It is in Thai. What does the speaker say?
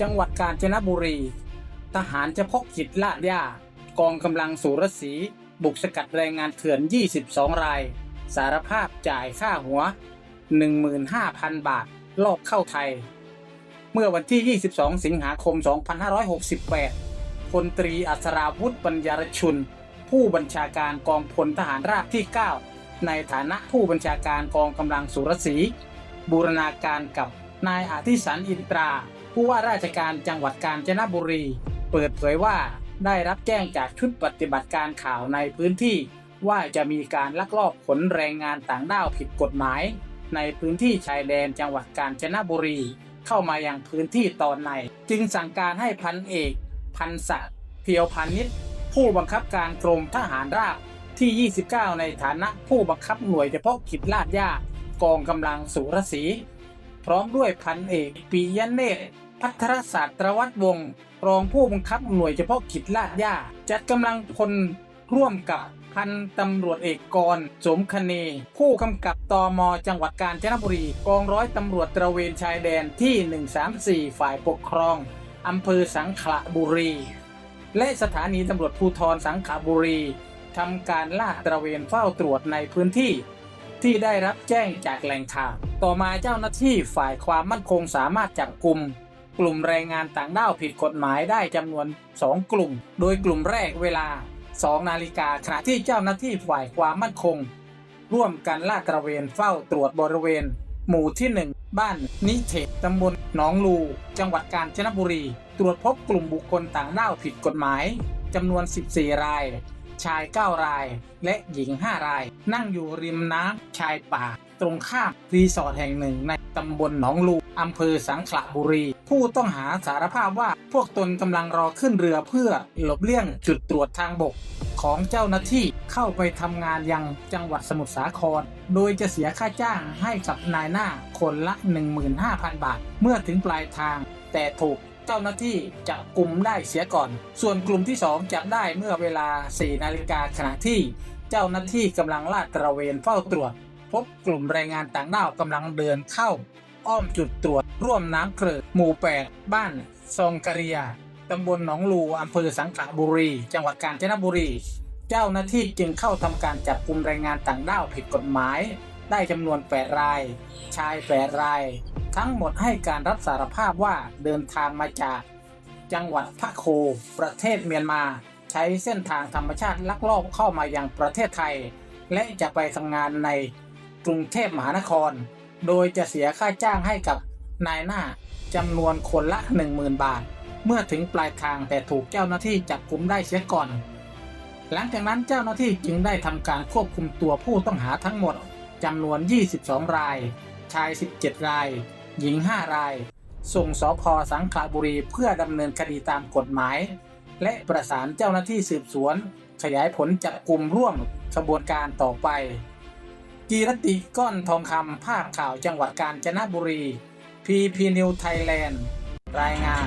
จังหวัดกาญจนบุรี ทหารเฉพาะกิจลาดย่ากองกำลังสุรศีบุกสกัดแรงงานเถื่อน 22 ราย สารภาพจ่ายค่าหัว 15,000 บาท ลอบเข้าไทย เมื่อวันที่ 22 สิงหาคม 2568 พลตรีอัศราวุธปัญญารชุน ผู้บัญชาการกองพลทหารราบที่ 9 ในฐานะผู้บัญชาการกองกำลังสุรศีบูรณาการกับนายอธิสันอินตรา ผู้ว่าราชการจังหวัดกาญจนบุรี เปิดเผยว่าได้รับแจ้งจากชุดปฏิบัติการข่าวในพื้นที่ ว่าจะมีการลักลอบขนแรงงานต่างด้าวผิดกฎหมาย ในพื้นที่ชายแดนจังหวัดกาญจนบุรี เข้ามาอยังพื้นที่ตอนใน จึงสั่งการให้พันเอก พันศักดิ์เพียวพานิชผู้บังคับการกรมทหารราบที่ 29 ในฐานะผู้บังคับหน่วยเฉพาะกิจลาดย่ากองกำลังสุรศรีพร้อมด้วยพันเอกปียเนตร พัทรศาสตรวัตรวงศ์รองผู้บังคับหน่วยเฉพาะกิจลาดย่า จัดกำลังพลร่วมกับพันตำรวจเอกกรสมคเน ผู้กำกับตอมจังหวัดกาญจนบุรี กองร้อยตำรวจตระเวนชายแดนที่ 134 ฝ่ายปกครองอำเภอสังขละบุรี และสถานีตำรวจภูธรสังขละบุรีทำการลาดตระเวนเฝ้าตรวจในพื้นที่ ที่ได้รับแจ้งจากแหล่งข่าวต่อมาเจ้าหน้าที่ฝ่ายความมั่นคงสามารถจับกลุ่ม กลุ่มแรงงานต่างด้าวผิดกฎหมายได้จำนวน 2 กลุ่ม โดยกลุ่มแรกเวลา 2 นาฬิกาขณะที่เจ้าหน้าที่ฝ่ายความมั่นคง ร่วมกันลาดตระเวนเฝ้าตรวจบริเวณ หมู่ที่ 1 บ้านนิเทศตำบลหนองลู จังหวัดกาญจนบุรี ตรวจพบกลุ่มบุคคลต่างด้าวผิดกฎหมายจำนวน 14 ราย ชาย 9 ราย และหญิง 5 ราย นั่งอยู่ริมน้ำชายป่า ตรงข้ามรีสอร์ทแห่งหนึ่งในตำบลหนองลูอำเภอสังขละบุรี ผู้ต้องหาสารภาพว่าพวกตนกำลังรอขึ้นเรือเพื่อหลบเลี่ยงจุดตรวจทางบก ของเจ้าหน้าที่เข้าไปทำงานยังจังหวัดสมุทรสาคร โดยจะเสียค่าจ้างให้กับนายหน้าคนละ 15,000 บาท เมื่อถึงปลายทาง แต่ถูกเจ้าหน้าที่จับกลุ่มได้เสียก่อน ส่วนกลุ่มที่ 2จับได้เมื่อเวลา 4 นาฬิกาขณะที่ เจ้าหน้าที่กำลังลาดตระเวนเฝ้าตรวจ พบกลุ่มแรงงานต่างด้าวกำลังเดินเข้า อ้อมจุดตรวจ ร่วมน้ำเกลือหมู่8บ้านซองกะเรียตำบลหนองลูอำเภอสังขละบุรี จังหวัดกาญจนบุรี เจ้าหน้าที่จึงเข้าทำการจับกลุ่มแรงงานต่างด้าวผิดกฎหมาย ได้จำนวน 8 ราย ชาย 8 ราย ทั้งหมดให้การรับสารภาพว่าเดินทางมาจาก จังหวัดพะโค ประเทศเมียนมา ใช้เส้นทางธรรมชาติลักลอบเข้ามายังประเทศไทย และจะไปทำงานในกรุงเทพมหานคร โดยจะเสียค่าจ้างให้กับนายหน้าจำนวนคนละ 10,000 บาท เมื่อถึงปลายทางแต่ถูกเจ้าหน้าที่จับกุมได้เสียก่อน หลังจากนั้นเจ้าหน้าที่จึงได้ทำการควบคุมตัวผู้ต้องหาทั้งหมดจำนวน 22 ราย ชาย 17 ราย หญิง 5 ราย ส่งสพสังขละบุรีเพื่อดำเนินคดีตามกฎหมาย และประสานเจ้าหน้าที่สืบสวน ขยายผลจับกลุ่มร่วมขบวนการต่อไป กีรติก้อนทองคำภาพข่าวจังหวัดกาญจนบุรี พีพีนิวไทยแลนด์ รายงาน